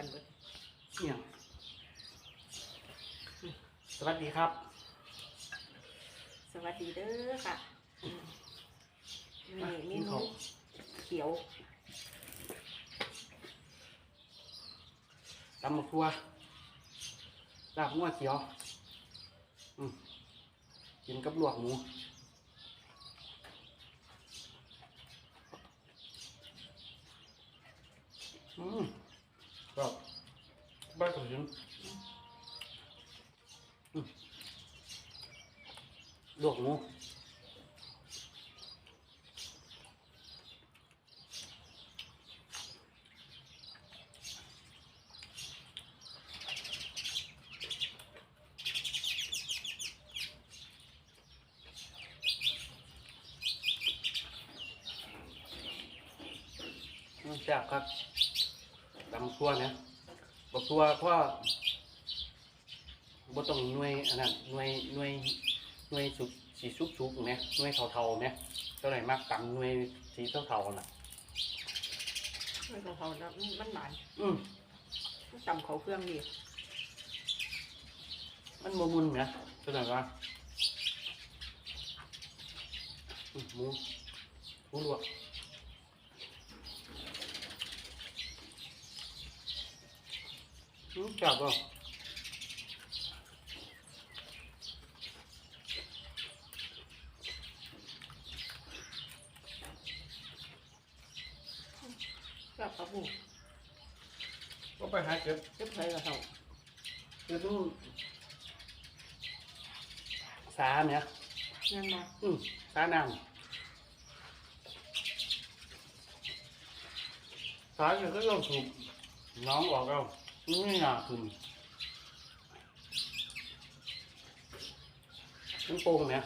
ันเบิดเนี่ยสวัสดีครับ สวัสดีเด้อค่ะนี่มีหนูเขียวตำมะครัวลาบงัวเขียว อืมกินกับลวกหมูอืม บ้านผมยินอืมลวกหมูแซ่บครับตำครัวเนี่ย กตัวเพราะบ่ต้องหน่วยอันนั้นหน่วยหน่วยหน่วยสุกสีสุกสุกๆเนี่ยหน่วยเทาๆเนี่ยเท่าไหร่มากตำหน่วยสีเทาๆน่ะไม่ของเขานะมันหวานอืมมันจำเขาเครื่องดีมันบ่มุนเนี่ยเท่าไหร่วะอืมหมูหมูลวก อืมแซ่บบ่แบบกระบุก็ไปหาเก็บเจ็บใจกับเขาคือต้องสาเนี่ยยังมาอืมสานางสาเนี่ยก็ต้องถูกน้องออกเอา ไม่น่าถึงมันโป่งเนี่ย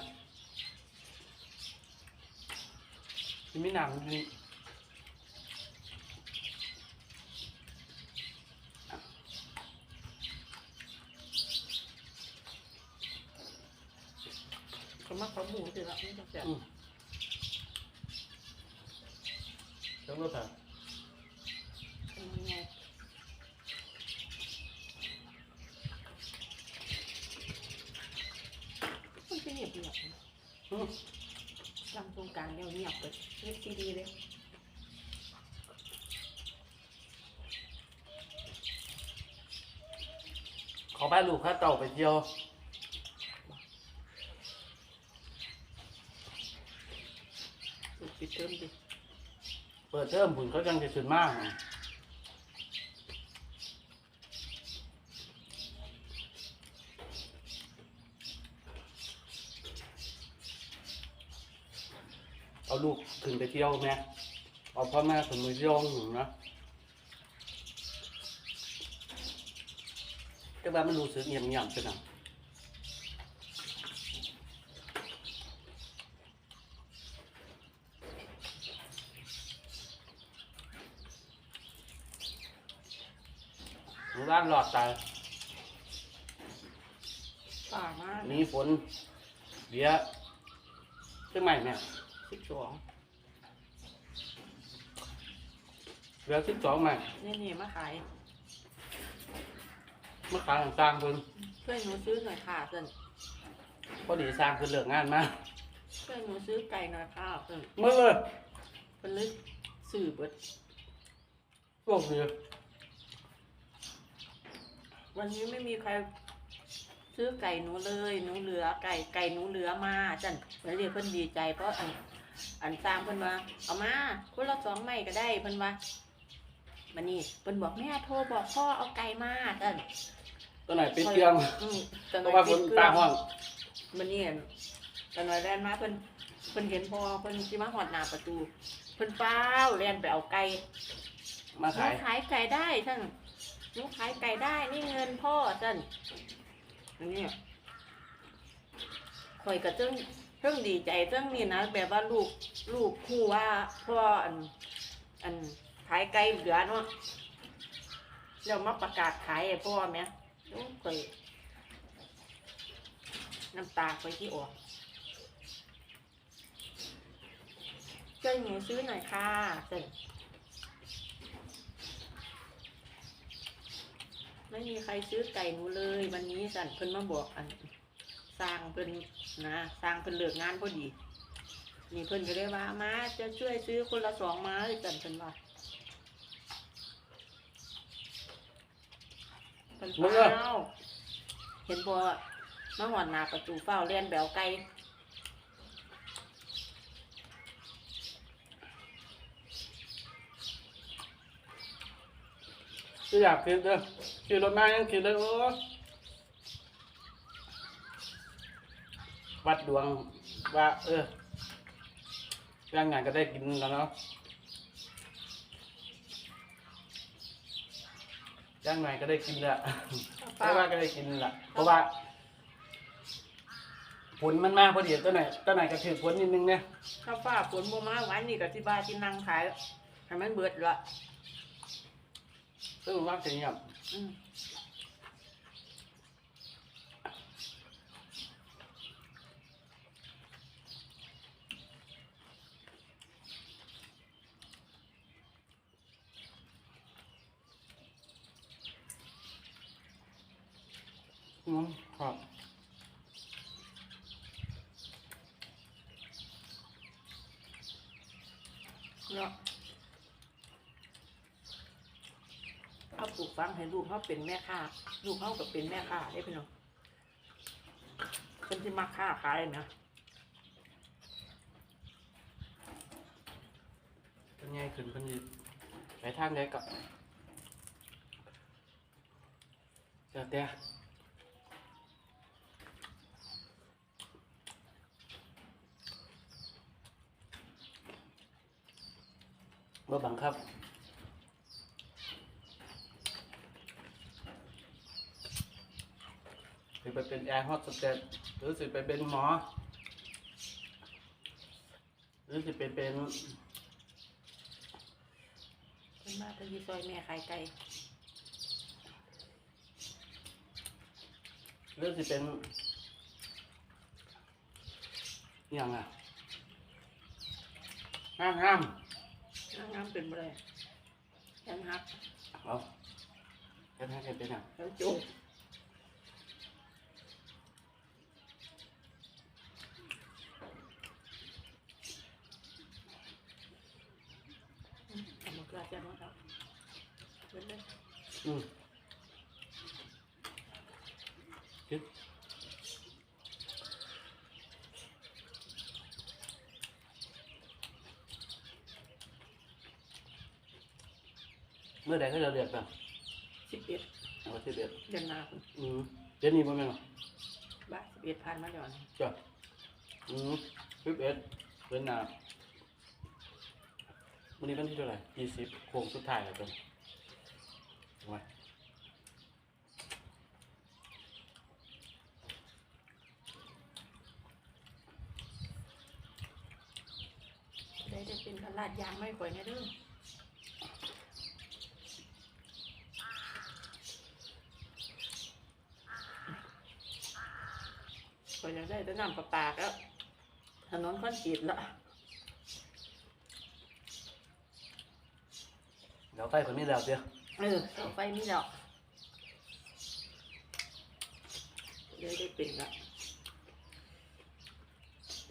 มันไม่หนังจริงเขามาเขาหมูสิละไม่ต้องแสบอืมแล้วก็ถ่ายเป็นยังไงมันเป็นเงียบเงียบ อืม ลำตรงกลางเงียบเงียบเลย เล็กซีดีเลยขอบ้านลูกข้าเต่าไปเที่ยวสุดปิดเติมดิเปิดเทอมผุนเขาจังจะขึ้นมาก เอาลูกขึ้นไปเที่ยวไหมเอาพ่อแม่ขึ้นไปเที่ยวหนึ่งนะแต่ว่ามันรู้สึกเงียบเงียบๆใช่ไหมหมู่บ้านหลอดตายป่ามากมีฝนเดี๋ยวเชียงใหม่เนี่ย สิบสองเรือสิบสองใหม่นี่นี่มาขายเมื่อขายสร้างเพิ่นช่วยหนูซื้อหน่อยค่ะเพื่อนพอดีสร้างเพิ่นเลิกงานมาช่วยหนูซื้อไก่หน่อยค่ะเพื่อนเมื่อเลยเพิ่นลึกสื่อเบิดพวกเรือวันนี้ไม่มีใครซื้อไก่หนูเลยหนูเหลือไก่ไก่หนูเหลือมาจันเพิ่นเรียกเพิ่นดีใจเพราะ อันอันตามเพิ่นว่าเอามาคนละสองไม้ก็ได้เพิ่นว่ามันนี่เพิ่นบอกแม่โทรบอกพ่อเอาไก่มาจันตัวไหนปิดเครื่องอืมตอนเพนั้ราะว่าฝนตาห้องมันนี่ตอนน้อยแลนมาเพิ่นเพิ่นเห็นพ่อเพิ่นสิมาหอดหน้าประตูเพิ่นเป้าวแล่นไปเอาไก่ มาหนูขาย ขายไก่ได้ท่านหนูขายไก่ได้ นี่เงินพ่อท่านอันนี้คอยกับเจ้ง เรื่องดีใจเรื่องนี้นะแบบว่าลูกลูกคู่ว่าพ่ออัน อันขายไก่เหลือเนาะแล้วมาประกาศขายให้พ่อไหมโอ้ยคยน้ำตาคอยที่ออกช่วยหนูซื้อหน่อยค่ะเจ้ไม่มีใครซื้อไก่หนูเลย วันนี้สั่นเพิ่นมาบอกอันสร้างเพิ่น นะสร้างเพิ่นเลิกงานพอดี นี่เพิ่นก็เลยว่ามาจะช่วยซื้อคนละสองไม้สั่นเพิ่นว่าเพิ่นเฝ้าเห็นบ่มาหอดหน้าประตูเฝ้าเลียนแบวไก่คืออยากคิดเด้อขี่รถมายังคิดเลยโอ้ วัดดวงว่า เออย่างงานก็ได้กินแล้วเนาะย่างงานก็ได้กินแล้วไม่ว่าก็ได้กินละเพราะว่าผลมันมาพอดีตัวไหนตัวไหนก็ถือผลนิดนึงเนี่ยถ้าฟ้าฝนบ่มาหวานนี่ก็สิบ้าที่นั่งขายให้มันเบิดละซึ่งว่าจะเงียบ อืมอืมครับเนาะเอาปลูกฟังให้ลูกเขาเป็นแม่ค้าลูกเขาก็เป็นแม่ค้าได้พี่น้องคนที่มาค้าขายนะเป็นไงขึ้นเป็นดีไปทางใดก็เจ้าเตี้ บ่บังคับ สิไปเป็นแอร์โฮสเตสหรือสิไปเป็นหมอ หรือสิไปเป็นเป็นมาตะยีซอยแม่ขายไก่หรือสิเป็นอหย่างอะห้ามห้าม น้ำน้ำเป็นบ่ได้ยันหักเอาแค่นั้นแค่เป็นอะแล้วจุกอืมเอามากระเทียมมาครับเบิดเลยอืมคิดเมื่อใดก็จะเรียกแบบสิบเอ็ดเอาสิเรียกเดือนหน้าคุณอืมเดี๋ยวนี้บ่แม่นหรอบ้านสิบเอ็ดพันมาหย่อนจ้ะอืมสิบเอ็ดเป็นหนาวันนี้วันที่เท่าไหร่ยี่สิบโค้งสุดท้ายแล้วจ้ะไว้ได้ได้เป็นตลาดยางไม่ค่อยนะเด้อ ค่อยอยากได้แต่น้ำประปาก็ถนนคอนกรีตละเดี๋ยวไฟคนนี้แล้วเดี๋ยวเออเสาไฟมีดอกได้ได้เป็นละ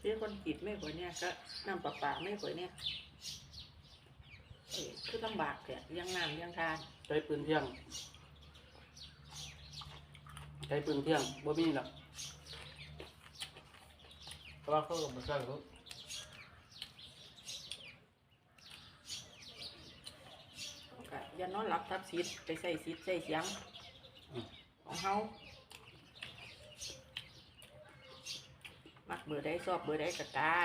เรื่องคอนกรีตไม่ค่อยเนี่ยก็น้ำประปาไม่ค่อยเนี่ยเออคือลำบากแกยังน้ำยังทานใช้ปืนเที่ยงใช้ปืนเที่ยงบ่มีหรอก เพราะว่าเขาก็บ่ใช่เขาก็อย่านอนหลับทับซิดไปใส่ซิดใส่เสียงของเฮามักเบอร์ใดชอบเบอร์ใดกะกา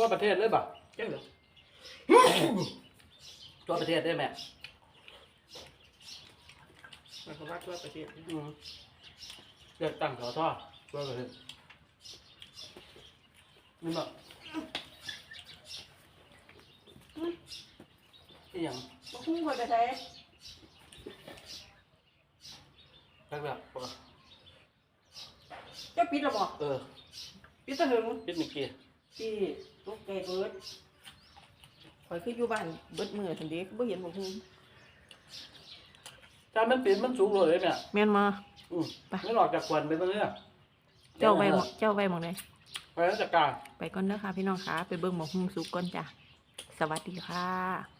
ทั่วประเทศเลยป่ะเจ้าเหรอทั่วประเทศได้ไหมมันก็ว่าทั่วประเทศนะอืมเลือกตั้งสอทอทั่วประเทศนี่บ่ที่ยังมาคู่คนไปใช้แรกแบบจะปิดแล้วบ่เออปิดตะหึงพิษเมื่อกี้ ที่ลูกไก่เบิดข่อยคืออยู่บ้านเบิดมือทันเด็กบ่เห็นบ่ฮู้ถ้ามันปิดมันสูงเลยเนี่ยแม่นมา อืมไป ไม่หลอกจากควันไปตรงนี้เจ้าไว้หมเจ้าไว้หมองใดไปราชการ ไปก่อนเด้อค่ะพี่น้องค่ะ ไปเบิ่งหมองฮุงสุกก่อนจ้ะ สวัสดีค่ะ